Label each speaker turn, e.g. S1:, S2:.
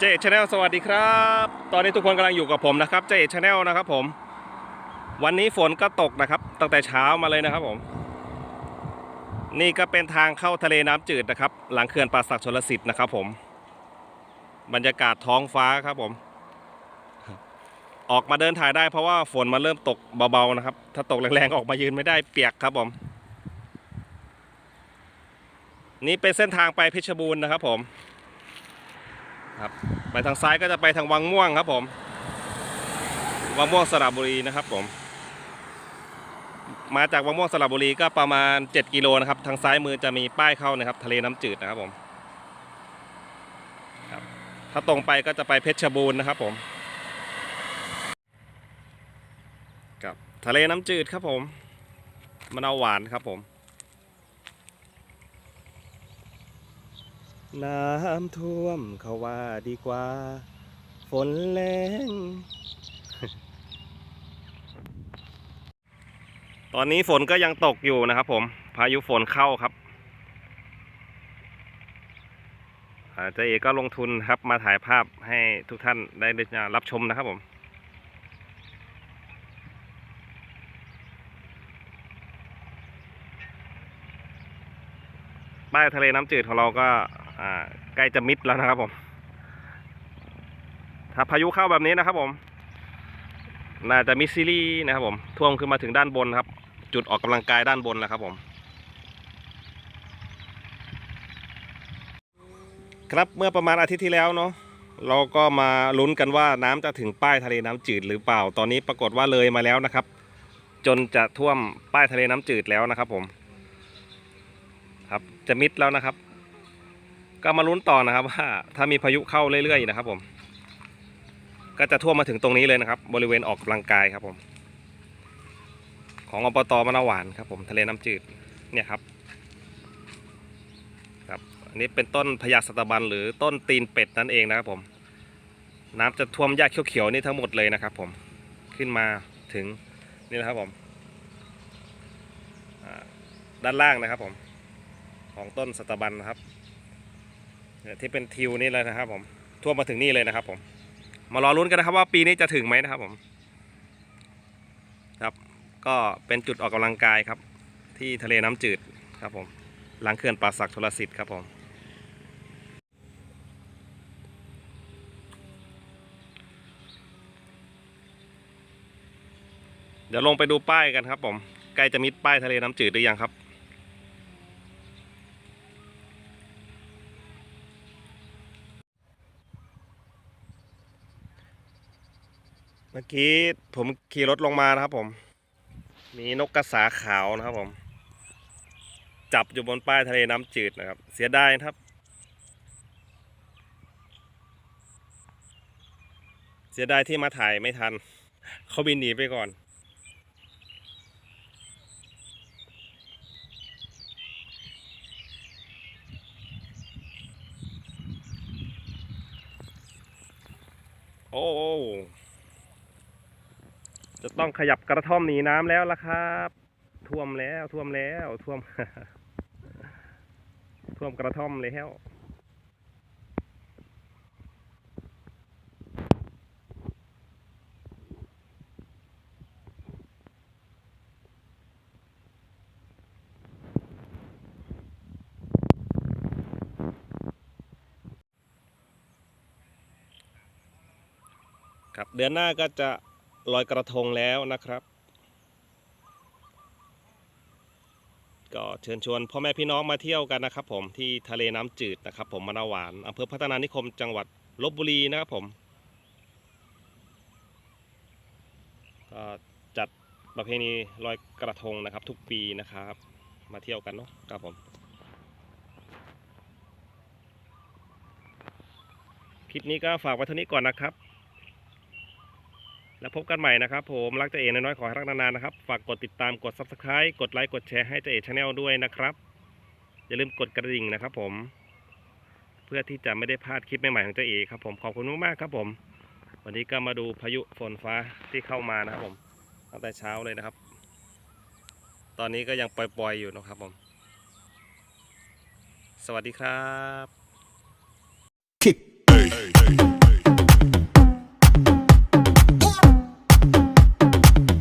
S1: เจชแนลสวัสดีครับ ตอนนี้ทุกคนกำลังอยู่กับผมนะครับเจชแนลนะครับผม วันนี้ฝนก็ตกนะครับ ตั้งแต่เช้ามาเลยนะครับผม นี่ก็เป็นทางเข้าทะเลน้ำจืดนะครับ หลังเขื่อนป่าสักชลสิทธิ์นะครับผม บรรยากาศท้องฟ้าครับผม ออกมาเดินถ่ายได้เพราะว่าฝนมันเริ่มตกเบาๆนะครับ ถ้าตกแรงๆออกมายืนไม่ได้เปียกครับผม นี่เป็นเส้นทางไปเพชรบูรณ์นะครับผมครับไปทางซ้ายก็จะไปทางวังม่วงครับผม วังม่วงสระบุรีนะครับผม มาจากวังม่วงสระบุรีก็ประมาณ 7 กิโลนะครับ ทางซ้ายมือจะมีป้ายเข้านะครับ ทะเลน้ำจืดนะครับผมครับถ้าตรงไปก็จะไปเพชรบูรณ์นะครับผมกับทะเลน้ำจืดครับผมมะนาวหวานครับผม น้ำท่วมเขาว่าดีกว่า ฝนแรงตอนนี้ฝนก็ยังตกอยู่นะครับผม พายุฝนเข้าครับอาเจ๊เอกก็ลงทุนครับมาถ่ายภาพให้ทุกท่านได้รับชมนะครับผมป้ายทะเลน้ำจืดของเราก็ อ่าใกล้จะมิดแล้วนะครับผม ถ้าพายุเข้าแบบนี้นะครับผม น่าจะมิสซิลี่นะครับผม ท่วมขึ้นมาถึงด้านบนครับ จุดออกกำลังกายด้านบนแล้วครับผม ครับเมื่อประมาณอาทิตย์ที่แล้วเนาะเราก็มาลุ้นกันว่าน้ำจะถึงป้ายทะเลน้ำจืดหรือเปล่า ตอนนี้ปรากฏว่าเลยมาแล้วนะครับ จนจะท่วมป้ายทะเลน้ำจืดแล้วนะครับผม ครับจะมิดแล้วนะครับ ก็มาลุ้นต่อนะครับว่าถ้ามีพายุเข้าเรื่อยๆนะครับ ผม ก็จะท่วมมาถึงตรงนี้เลยนะครับ บริเวณออกกำลังกายครับผม ของอบตมะนาวหวานครับผมทะเลน้ำจืดเนี่ยครับครับอันนี้เป็นต้นพญาสตบันหรือต้นตีนเป็ดนั่นเองนะครับผม น้ำจะท่วมหญ้าเขียวๆนี่ทั้งหมดเลยนะครับ ผมขึ้นมาถึงนี่นะครับผมด้านล่างนะครับผม ของต้นสตบันนะครับ ที่เป็นทิวนี่เลยนะครับ ผมท่วมมาถึงนี่เลยนะครับ ผม มารอลุ้นกันนะครับ ว่าปีนี้จะถึงไหมนะครับ ผม ครับ ก็เป็นจุดออกกำลังกายครับ ที่ทะเลน้ำจืดครับ ผม หลังเขื่อนป่าสักชลสิทธิ์ครับ ผมเดี๋ยวลงไปดูป้ายกันครับ ผมใกล้จะมิดป้ายทะเลน้ำจืดหรือยังครับ มื่อกี้ผมขี่รถลงมานะครับผม มีนกกระสาขาวนะครับผม จับอยู่บนป้ายทะเลน้ำจืดนะครับ เสียดายนะครับ เสียดายที่มาถ่ายไม่ทัน เขาบินหนีไปก่อนโอ้ จะต้องขยับกระท่อมหนีน้ำแล้วล่ะครับ ท่วมแล้วท่วมแล้วท่วม ท่วมกระท่อมแล้วครับเดือนหน้าก็จะ ลอยกระทงแล้วนะครับ ก็เชิญชวนพ่อแม่พี่น้องมาเที่ยวกันนะครับผมที่ทะเลน้ำจืดนะครับ ผมมะนาหวานอำเภอพัฒนานิคมจังหวัดลบบุรีนะครับผมก็จัดประเพณีลอยกระทงนะครับ ทุกปีนะครับ มาเที่ยวกันเนาะครับผมคลิปนี้ก็ฝากไว้เท่านี้ก่อนนะครับ แล้วพบกันใหม่นะครับผมรักเจเอน้อยๆขอให้รักนานๆนะครับ ฝากกดติดตามกด subscribe กดไลค์กดแชร์ให้เจเอชาแนลด้วยนะครับ อย่าลืมกดกระดิ่งนะครับผม เพื่อที่จะไม่ได้พลาดคลิปใหม่ๆของเจเอครับผมขอบคุณมากๆครับผม วันนี้ก็มาดูพายุฝนฟ้าที่เข้ามานะครับผมตั้งแต่เช้าเลยนะครับ ตอนนี้ก็ยังปล่อยๆอยู่นะครับผม สวัสดีครับ